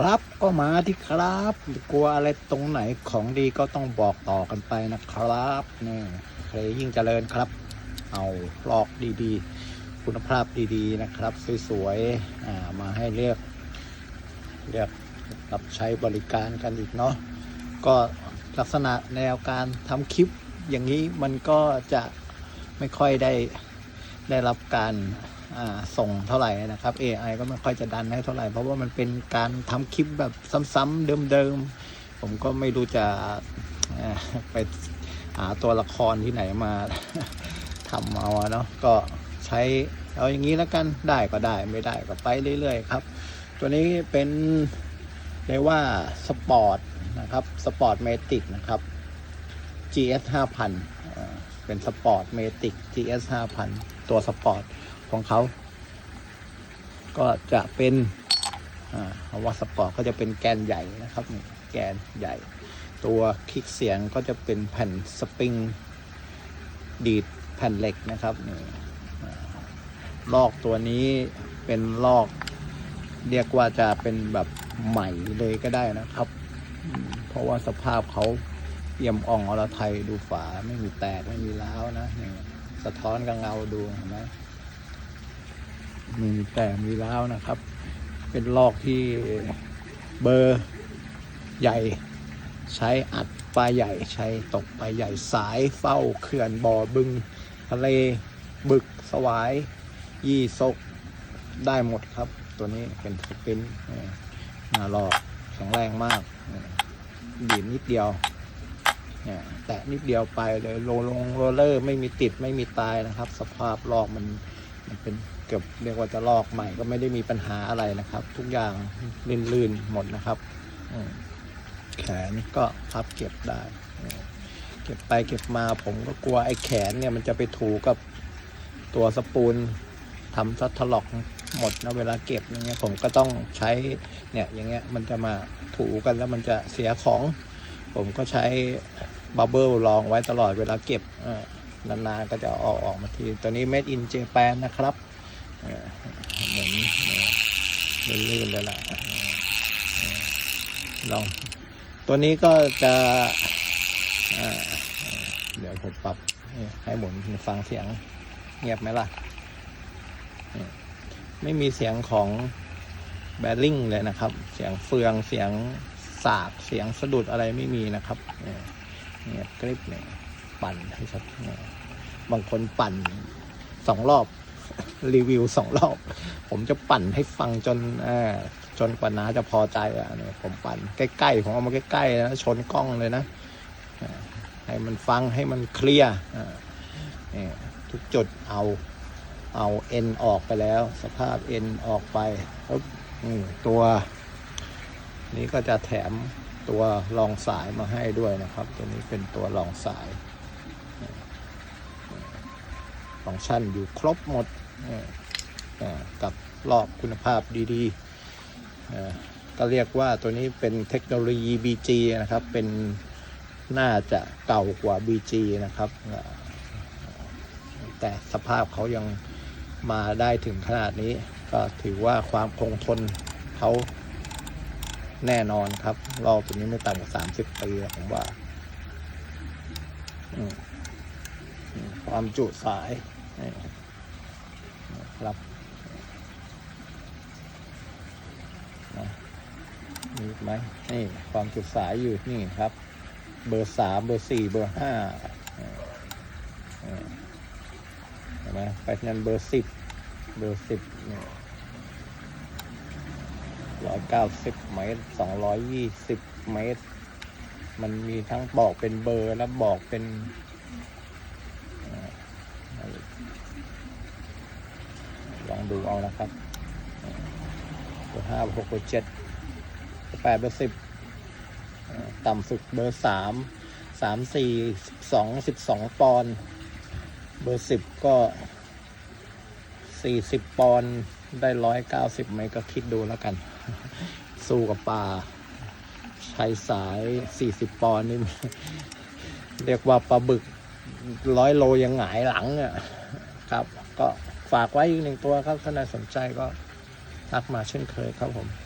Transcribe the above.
ครับก็มาที่ครับกลัวอะไรตรงไหนของดีก็ต้องบอกต่อกันไปนะครับนี่เคยยิ่งเจริญครับ เอาลอกดีๆ คุณภาพดีๆนะครับ สวยๆมาให้เลือกเลือกรับใช้บริการกันอีกเนาะก็ลักษณะแนวการทำคลิปอย่างนี้มันก็จะไม่ค่อยได้ได้รับการ ส่งเท่าไหร่นะครับ AI ก็ไม่ค่อยจะดันให้เท่าไหร่ เพราะว่ามันเป็นการทำคลิปแบบซ้ำๆเดิมๆ ผมก็ไม่รู้จะไปหาตัวละครที่ไหนมาทำเอาเนาะก็ใช้เอาอย่างนี้แล้วกันได้ก็ได้ไม่ได้ก็ไปเรื่อยๆครับ ตัวนี้เป็นเรียกว่าสปอร์ตนะครับสปอร์ตเมติกนะครับ GS 5000เป็นสปอร์ตเมติก GS 5000ตัวสปอร์ต ของเขา ก็จะเป็นอ่าวาสปอร์ตก็จะเป็นแกนใหญ่นะครับ แกนใหญ่ ตัวคลิกเสียงก็จะเป็นแผ่นสปริงดีดแผ่นเหล็กนะครับนี่ลอกตัวนี้เป็นลอก เรียกว่าจะเป็นแบบใหม่เลยก็ได้นะครับ เพราะว่าสภาพเขาเอี่ยมอ่องอรไทยดูฝาไม่มีแตกไม่มีร้าวนะสะท้อนกับเงาดูเห็นไหม มีแต่มีแล้วนะครับ เป็นลอกที่เบอร์ใหญ่ ใช้อัดปลาใหญ่ใช้ตกปลาใหญ่สายเฝ้าเขื่อนบ่อบึงทะเลบึกสวาย ยี่ซกได้หมดครับ ตัวนี้เป็นสปินนี่มาลอกแข็งแรงมากนี่บีบนิดเดียวเนี่ยแตะนิดเดียวไปเลยโลลงโรลเลอร์ไม่มีติดไม่มีตายนะครับ สภาพลอกมัน เป็นเกือบเรียกว่าจะลอกใหม่ก็ไม่ได้มีปัญหาอะไรนะครับ ทุกอย่างลื่นๆหมดนะครับแขนก็พับเก็บได้ เก็บไปเก็บมาผมก็กลัวไอ้แขนเนี่ยมันจะไปถูกับตัวสปูลทำซัดถลอกหมดนะเวลาเก็บอย่างเงี้ยผมก็ต้องใช้เนี่ยอย่างเงี้ยมันจะมาถูกันแล้วมันจะเสียของ ผมก็ใช้บับเบิลรองไว้ตลอดเวลาเก็บ นานๆก็จะเอาออกมาทีตัวนี้ made in Japan นะครับเหมือนเลื่นๆเลยล่ะลอง ตัวนี้ก็จะเดี๋ยวผมปรับให้หมุนฟังเสียงเงียบไหมล่ะ ไม่มีเสียงของแบริ่งเลยนะครับ เสียงเฟืองเสียงสากเสียงสะดุดอะไรไม่มีนะครับเนี่ยเนี่ยคลิปเนี่ย ปั่นให้ชัดบางคนปั่นสองรอบรีวิวสองรอบ ผมจะปั่นให้ฟังจนจนกว่าน้าจะพอใจอะเนี่ยผมปั่นใกล้ๆผมเอามาใกล้ๆนะชนกล้องเลยนะให้มันฟังให้มันเคลียร์ทุกจุดเอาเอาเอ็นออกไปแล้ว สภาพเอ็นออกไปปุ๊บตัว นี้ก็จะแถมตัวรองสายมาให้ด้วยนะครับ ตัวนี้เป็นตัวรองสาย ฟังก์ชันอยู่ครบหมดกับรอบคุณภาพดีๆ ก็เรียกว่าตัวนี้เป็นเทคโนโลยี BG นะครับ เป็นน่าจะเก่ากว่า BG นะครับ แต่สภาพเขายังมาได้ถึงขนาดนี้ ก็ถือว่าความคงทนเขาแน่นอนครับรอบตัวนี้ไม่ต่ำกว่า30ปีอะผมว่าความจุสาย ครับนะมีไหมนี่ความจุดสายอยู่นี่ครับ เบอร์สามเบอร์สี่เบอร์ห้าเห็นไหมไปนันเบอร์สิบเบอร์สิบนี่ร้อยเก้าสิบเมตรสองร้อยยี่สิบเมตร มันมีทั้งบอกเป็นเบอร์และบอกเป็น ลองดูเอานะครับเบอร์ห้าเบอร์หกเบอร์เจ็ดเบอร์แปดเบอร์สิบต่ำสุดเบอร์สามสามสี่สิบสองสิบสองปอนด์เบอร์สิบก็สี่สิบปอนด์ได้ร้อยเก้าสิบเมก็คิดดูแล้วกัน สู้กับปลาใช้สายสี่สิบปอนด์นี่เรียกว่าปลาบึกร้อยโลยังหงายหลังอะครับ ก็ ฝากไว้อีกหนึ่งตัวครับถ้าใครสนใจก็ทักมาเช่นเคยครับผม